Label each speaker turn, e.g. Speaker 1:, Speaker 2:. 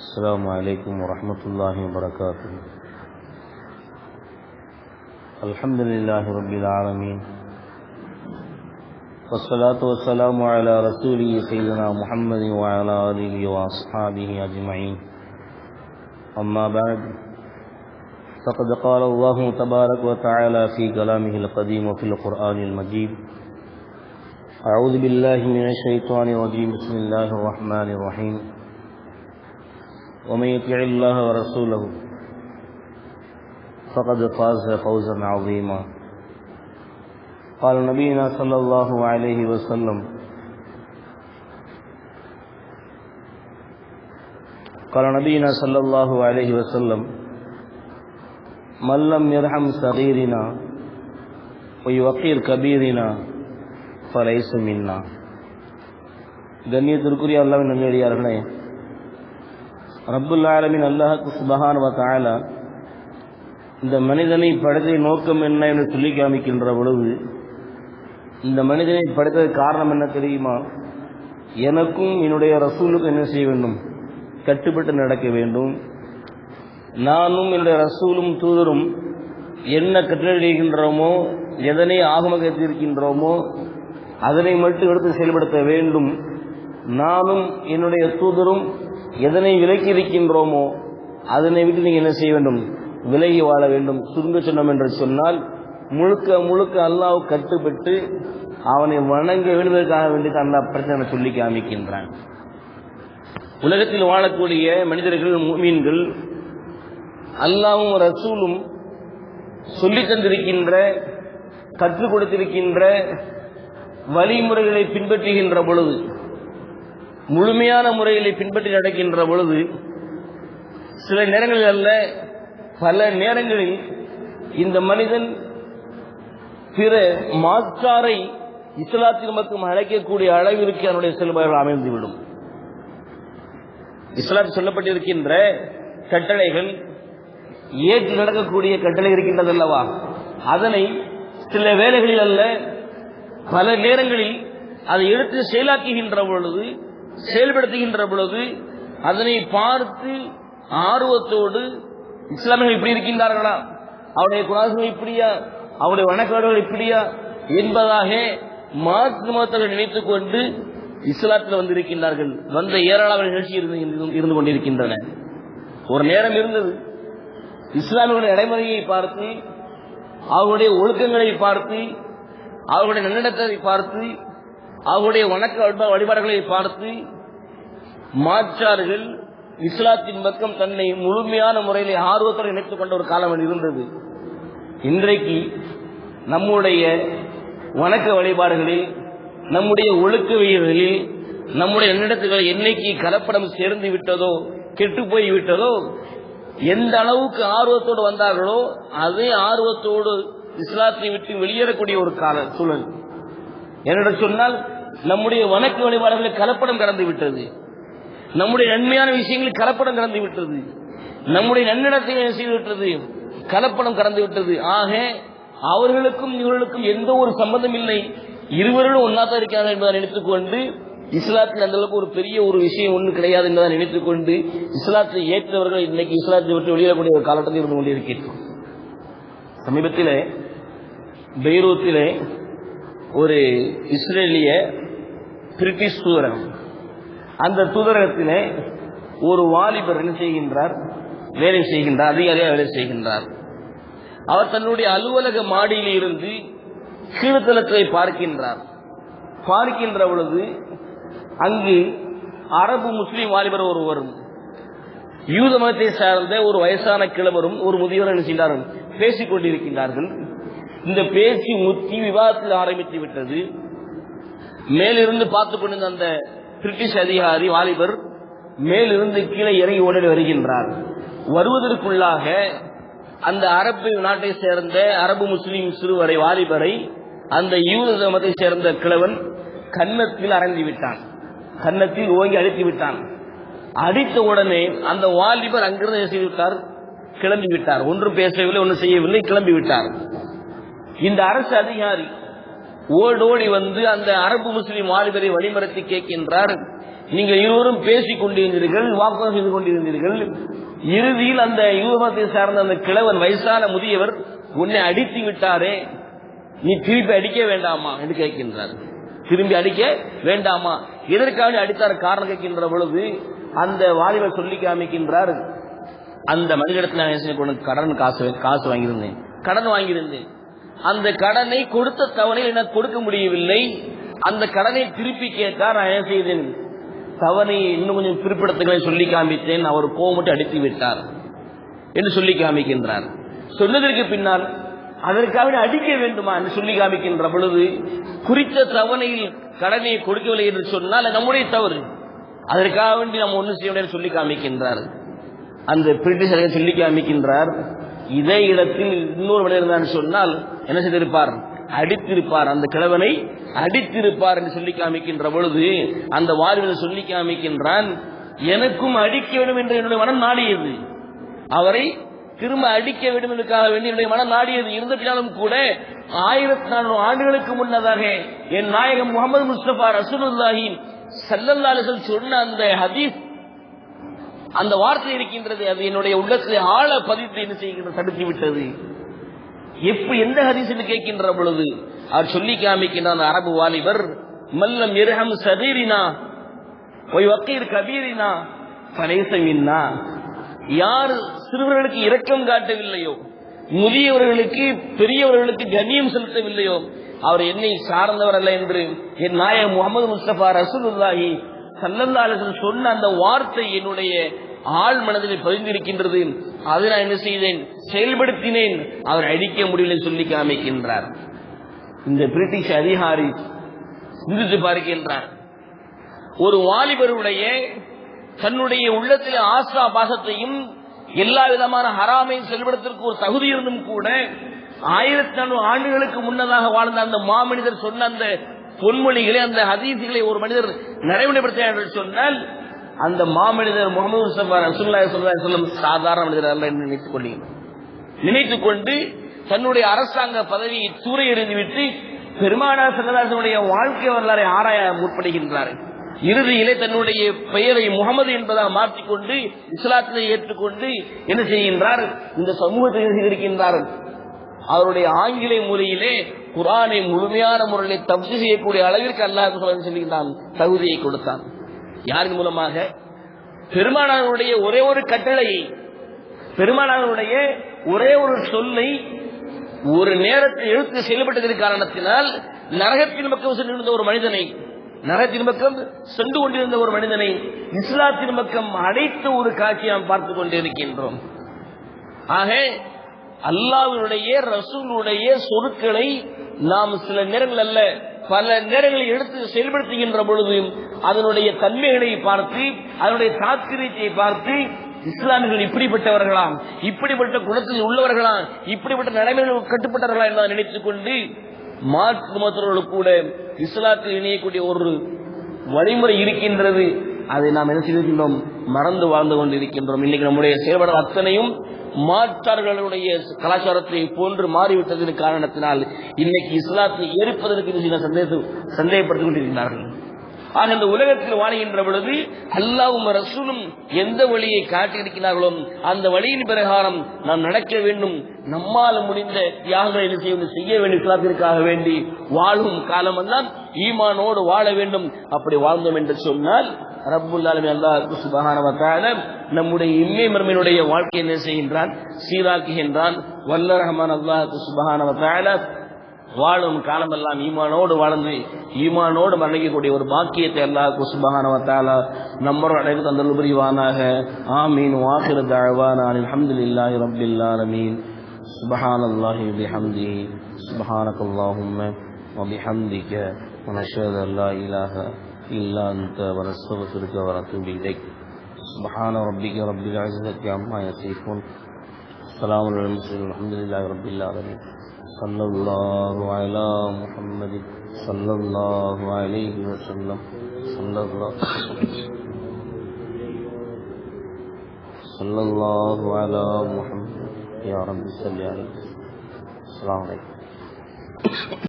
Speaker 1: السلام عليكم ورحمة الله وبركاته. الحمد لله رب العالمين. والصلاة والسلام على رسوله سيدنا محمد وعلى آله وأصحابه أجمعين. أما بعد، فقد قال الله تبارك وتعالى في كلامه القديم وفي القرآن المجيد أعوذ بالله من الشيطان الرجيم. بسم الله الرحمن الرحيم. ومن يطع الله ورسوله فقد فاز فوزا عظيما قال نبينا صلى الله عليه وسلم قال نبينا صلى الله عليه وسلم من لم يرحم صغيرنا ويوقير كبيرنا فليس منا கண்ணியத்திற்குரிய அல்லாவின் நல்லடியார்களே ரப்புல் ஆலமின் அல்லாஹு சுபஹான் வத்தாலா இந்த மனிதனை படைத்த நோக்கம் என்ன என்று சொல்லி காமிக்கின்ற பொழுது இந்த மனிதனை படைத்தது காரணம் என்ன தெரியுமா? எனக்கும் என்னுடைய ரசூலுக்கும் என்ன செய்ய வேண்டும்? கட்டுப்பட்டு நடக்க வேண்டும். நானும் என்னுடைய ரசூலும் தூதரும் என்ன கட்டளையிடுகின்றோமோ எதனை ஆகமகத்திருக்கின்றோமோ அதனை மட்டும் எடுத்து செயல்படுத்த வேண்டும். நானும் என்னுடைய தூதரும் எதனை விலக்கி இருக்கின்றோமோ அதனை விட்டு நீங்கள் என்ன செய்ய வேண்டும்? விலகி வாழ வேண்டும். சுருங்க சொன்னோம் என்று சொன்னால் முழுக்க முழுக்க அல்லாஹ் கட்டுப்பட்டு அவனை வணங்க வேண்டுவதற்காக வேண்டி அல்லாஹ் பிரச்சனை சொல்லி காமிக்கின்றான். உலகத்தில் வாழக்கூடிய மனிதர்கள் மீன்கள் அல்லாவும் ரசூலும் சொல்லி தந்திருக்கின்ற கற்றுக் கொடுத்திருக்கின்ற வழிமுறைகளை பின்பற்றுகின்ற பொழுது முழுமையான முறையில் பின்பற்றி நடக்கின்ற பொழுது சில நேரங்களில் அல்ல பல நேரங்களில் இந்த மனிதன் பிற மாற்றாரை இஸ்லாத்தின் மக்கள் அழைக்கக்கூடிய அளவிற்கு அவனுடைய செயல்பாடுகள் அமைந்துவிடும். இஸ்லாத்தில் சொல்லப்பட்டிருக்கின்ற கட்டளைகள் ஏற்று நடக்கக்கூடிய கட்டளை இருக்கின்றது அல்லவா? அதனை சில வேலைகளில் அல்ல பல நேரங்களில் அதை எடுத்து செயலாக்குகின்ற பொழுது செயல்படுத்துகின்ற பொழுது அதனை பார்த்து ஆர்வத்தோடு இஸ்லாமியர்கள் இப்படி இருக்கின்றார்களா? அவருடைய குராசுகள் இப்படியா? அவருடைய வணக்கவர்கள் இப்படியா? என்பதாக மாற்று மதத்தவர்கள் நினைத்துக் கொண்டு இஸ்லாத்தில் வந்திருக்கின்றார்கள். வந்த ஏராளமான நிகழ்ச்சி இருந்து கொண்டிருக்கின்றன. ஒரு நேரம் இருந்தது. இஸ்லாமியர்களுடைய நடைமுறையை பார்த்து அவருடைய ஒழுக்கங்களை பார்த்து அவர்களுடைய நன்னடத்தை பார்த்து அவருடைய வணக்க வழிபாடுகளை பார்த்து மாற்றார்கள். இஸ்லாத்தின் பக்கம் தன்னை முழுமையான முறையில் ஆர்வத்தோடு இணைத்துக் கொண்ட ஒரு காலம் இருந்தது. இன்றைக்கு நம்முடைய வணக்க வழிபாடுகளில் நம்முடைய ஒழுக்கவியல்களில் நம்முடைய நன்னடத்துகள் என்னைக்கு கலப்படம் சேர்ந்து விட்டதோ கெட்டு போய்விட்டதோ எந்த அளவுக்கு ஆர்வத்தோடு வந்தார்களோ அதே ஆர்வத்தோடு இஸ்லாத்தை விட்டு வெளியேறக்கூடிய ஒரு கால சூழல். என்னென்று சொன்னால் நம்முடைய வணக்க வழிபாடுகளில் கலப்படம் கடந்து விட்டது. நம்முடைய நன்மையான விஷயங்களில் கலப்படம் கடந்து விட்டது. நம்முடைய நன்னிடத்தை செய்து விட்டது? கலப்படம் கடந்து விட்டது. ஆக அவர்களுக்கும் இவர்களுக்கும் எந்த ஒரு சம்பந்தம் இல்லை. இருவர்களும் ஒன்னாத்தான் இருக்கிறார்கள் என்பதை நினைத்துக்கொண்டு இஸ்லாத்தில் அந்த அளவுக்கு ஒரு பெரிய ஒரு விஷயம் ஒன்று கிடையாது என்பதை நினைத்துக்கொண்டு இஸ்லாத்தை ஏற்றவர்கள் இன்னைக்கு இஸ்லாத்தை விட்டு வெளியிடக்கூடிய ஒரு காலகட்டத்தில் இருந்து கொண்டிருக்கிறோம் சமீபத்தில் பெய்ரூத்திலே ஒரு இஸ்ரேலிய பிரிட்டிஷ் தூதரகம். அந்த தூதரகத்திலே ஒரு வாலிபர் என்ன செய்கின்றார்? வேலை செய்கின்றார் அதிகாரியாக வேலை செய்கின்றார். அவர் தன்னுடைய அலுவலக மாடியில் இருந்து கீழ்த்தளத்தை பார்க்கின்றார். பார்க்கின்ற பொழுது அங்கு அரபு முஸ்லீம் வாலிபர் ஒருவரும் யூத மதத்தை சார்ந்த ஒரு வயசான கிழவரும் ஒரு முதியவர் என்ன செய்கிறார்கள் பேசிக் கொண்டிருக்கின்றார்கள். இந்த பேச்சு முத்தி விவாதத்தில் ஆரம்பித்து விட்டது. மேலிருந்து பார்த்து கொண்டிருந்த அந்த பிரிட்டிஷ் அதிகாரி வாலிபர் மேலிருந்து கீழே இறங்கி ஓடி வருகின்றார். வருவதற்குள்ளாக அந்த அரபு நாட்டை சேர்ந்த அரபு முஸ்லீம் சிறுவரை வாலிபரை அந்த யூத மதத்தை சேர்ந்த கிழவன் கன்னத்தில் அரைந்து விட்டான். கன்னத்தில் ஓங்கி அடித்து விட்டான். அடித்த உடனே அந்த வாலிபர் அங்கிருந்து செய்து விட்டார்? கிளம்பி விட்டார். ஒன்றும் பேசவில்லை ஒன்றும் செய்யவில்லை கிளம்பி விட்டார். இந்த அரசு அதிகாரி ஓடோடி வந்து அந்த அரபு முஸ்லிம் வாலிபரை வழிமறைத்து கேட்கின்றார். நீங்கள் இருவரும் பேசிக் கொண்டிருந்தீர்கள் வாக்குவாதம் செய்து கொண்டிருந்தீர்கள். இறுதியில் அந்த யூகமத்தை சார்ந்த அந்த கிழவன் வயசான முதியவர் உன்னை அடித்து விட்டாரே. நீ திருப்பி அடிக்க வேண்டாமா? என்று கேட்கின்றார். திரும்பி அடிக்க வேண்டாமா? எதற்காக அடித்தார் காரணம் கேட்கின்ற பொழுது அந்த வாலிபர் சொல்லி காமிக்கின்றார். அந்த மனிதத்தில் நான் கடன் காசு காசு வாங்கியிருந்தேன். கடன் வாங்கியிருந்தேன். அந்த கடனை கொடுத்த தவணையில் எனக்கு கொடுக்க முடியவில்லை. அந்த கடனை திருப்பி கேட்டார் நான் என்ன செய்தேன்? தவணையை இன்னும் கொஞ்சம் குறிப்பிடத்துகளை சொல்லி காமித்தேன். அவர் கோமட்டு அடித்து விட்டார். என்று சொல்லி காமிக்கின்றார். சொன்னதற்கு பின்னால் அதற்காக அடிக்க வேண்டுமா? என்று சொல்லி காமிக்கின்ற பொழுது குறித்த தவணையில் கடனை கொடுக்கவில்லை என்று சொன்னால் நம்முடைய தவறு. அதற்காக வேண்டி நம்ம ஒன்றும் செய்ய முடியாது சொல்லி காமிக்கின்றார். அந்த பிரிட்டிஷ் சொல்லி காமிக்கின்றார் இதே இடத்தில் இன்னொரு மனிதர் தான் சொன்னால் என்ன செய்திருப்பார்? அடித்திருப்பார். அந்த கிழவனை அடித்திருப்பார் என்று சொல்லி காமிக்கின்ற பொழுது அந்த வாலிபன் சொல்லி காமிக்கின்றான் எனக்கும் அடிக்க வேண்டும் என்று என்னுடைய மனம் நாடியது. அவரை திரும்ப அடிக்க வேண்டும் என்றுக்காக வேண்டி என்னுடைய மனம் நாடியது. இருந்திருந்தாலும் கூட ஆயிரத்தி நானூறு ஆண்டுகளுக்கு முன்னதாக என் நாயகம் முகமது முஸ்தபா ரசூலுல்லாஹி சல்லல்லா சொன்ன அந்த ஹதீஸ் அந்த வார்த்தை இருக்கின்றது அது என்னுடைய உள்ளத்தில் ஆழ பதித்து என்ன செய்கின்ற தடுத்து விட்டது. எப்ப எந்த ஹதீஸ் கேட்கின்ற பொழுது அவர் சொல்லி காமிக்கின்ற அரபு வாலிபர் மல்லம் எருகம் சதீரினா ஒய் வக்கீர் கபீரினா பனைசமின்னா யார் சிறுவர்களுக்கு இரக்கம் காட்டவில்லையோ முதியவர்களுக்கு பெரியவர்களுக்கு கண்ணியம் செலுத்தவில்லையோ அவர் என்னை சார்ந்தவர் அல்ல என்று என் நாயகம் முகமது முஸ்தபா ரசூலுல்லாஹி சல்லல்லா சொன்ன அந்த வார்த்தை என்னுடைய ஆள் மனதில் பதிந்திருக்கின்றது. அதை நான் என்ன செய்தேன்? செயல்படுத்தினேன். அவர் அடிக்க முடியல சொல்லி காமிக்கின்றார். இந்த பிரிட்டிஷ் அதிகாரி சிந்தித்து பார்க்கின்றார். ஒரு வாலிபருடைய தன்னுடைய உள்ளத்தில் ஆசா பாசத்தையும் எல்லா விதமான ஹராமையும் செயல்படுத்துவதற்கு ஒரு தகுதி இருந்தும் கூட ஆயிரத்தி நானூறு ஆண்டுகளுக்கு முன்னதாக வாழ்ந்த அந்த மாமனிதர் சொன்ன அந்த பொன்மொழிகளை அந்த ஹதீசுகளை ஒரு மனிதர் நடைமுறைப்படுத்தினார் என்று சொன்னால் அந்த மாமனிதர் முகமது சொல்லம் சாதாரண மனிதர் அல்ல என்று நினைத்துக் கொள்கிறேன் நினைத்துக் கொண்டு தன்னுடைய அரசாங்க பதவியை தூர எறிந்துவிட்டு பெருமானார் சங்கதாசனுடைய வாழ்க்கை வரலாறை ஆராய முற்படுகின்றார். இறுதியிலே தன்னுடைய பெயரை முகமது என்பதாக மாற்றிக்கொண்டு இஸ்லாத்தினை ஏற்றுக்கொண்டு என்ன செய்கின்றார்? இந்த சமூகத்தை இருக்கின்றார் அவருடைய ஆங்கில மொழியிலே குரானை முழுமையான முறையில தப்சி செய்யக்கூடிய அளவிற்கு அல்லாஹ் சொல்லுகின்றான் தகுதியை கொடுத்தான். யாரின் மூலமாக? பெருமானாருடைய ஒரே ஒரு கட்டளையை பெருமானாருடைய ஒரே ஒரு சொல்லை ஒரு நேரத்தில் எழுத்து செயல்பட்டதன் காரணத்தினால் நரகத்தின் பக்கம் சென்றிருந்த ஒரு மனிதனை நரகத்தின் பக்கம் சென்று கொண்டிருந்த ஒரு மனிதனை இஸ்லாத்தின் பக்கம் அடைத்த ஒரு காட்சியை நாம் பார்த்துக் கொண்டிருக்கின்றோம். ஆக அல்லாவினுடைய ரசூலுடைய சொற்களை நாம் சில நேரங்கள் அல்ல பல நேரங்களில் எடுத்து செயல்படுத்துகின்ற பொழுது அதனுடைய தன்மைகளை பார்த்து அதனுடைய தாத்கிரியத்தை பார்த்து இஸ்லாமியர்கள் இப்படிப்பட்டவர்களாம் இப்படிப்பட்ட குணத்தில் உள்ளவர்களாம் இப்படிப்பட்ட நடைமுறைகள் கட்டுப்பட்டவர்களா என்று நினைத்துக் கொண்டு மாற்று மதத்தவர்களுக்கு கூட இஸ்லாத்தில் இணையக்கூடிய ஒரு வழிமுறை இருக்கின்றது. அதை நாம் என்ன செய்திருக்கின்றோம்? மறந்து வாழ்ந்து கொண்டிருக்கின்றோம். இன்னைக்கு நம்முடைய செயல்பாடு அத்தனையும் மாற்றார்களுடைய கலாச்சாரத்தை போன்று மாறிவிட்டதன் காரணத்தினால் இன்னைக்கு இஸ்லாத்தை ஏற்பதற்கு சில சந்தேகம் சந்தேகப்பட்டுக் கொண்டிருக்கிறார்கள் ஆக இந்த உலகத்தில் வாழ்கின்ற பொழுது அல்லாவும் ரசூலும் எந்த வழியை காட்டியிருக்கிறார்களோ அந்த வழியின் பிரகாரம் நாம் நடக்க வேண்டும். நம்மால் முடிந்த தியாகங்களை என்ன செய்ய செய்ய வேண்டும். இஸ்லாத்திற்காக வேண்டி வாழும் காலமெல்லாம் ஈமானோடு வாழ வேண்டும். அப்படி வாழ்ந்தோம் என்று சொன்னால் ரப்புல் அல்லாஹ் சுபகான நம்முடைய இம்மை மர்மையினுடைய வாழ்க்கை என்ன செய்கின்றான் சீராக்குகின்றான் வல்ல ரஹ்மான் அல்லாஹ் சுப்ஹானஹு வ தஆலா வாழும் காலமெல்லாம் ஈமானோடு வாழ்ந்து ஈமானோடு மரணிக்கக்கூடிய ஒரு பாக்கியத்தை அல்லாஹ் சுப்ஹானஹு வ தஆலா நம்மோடு அடைந்து தந்தல் புரிவானாக ஆமீன் வாஹிரு தஅவானா அல்ஹம்துலில்லாஹி ரப்பில் ஆலமீன் சுப்ஹானல்லாஹி வபிஹம்திஹி சுப்ஹானக்கல்லாஹும்ம وبحمدك ونشهد أن لا إله إلا أنت ونستغفرك ونتوب إليك سبحان ربك رب العزة عما يصفون. السلام على المرسلين، الحمد لله رب العالمين. صلى الله على محمد صلى الله عليه وسلم. صلى الله صلى الله على محمد. يا رب صل عليه السلام عليكم.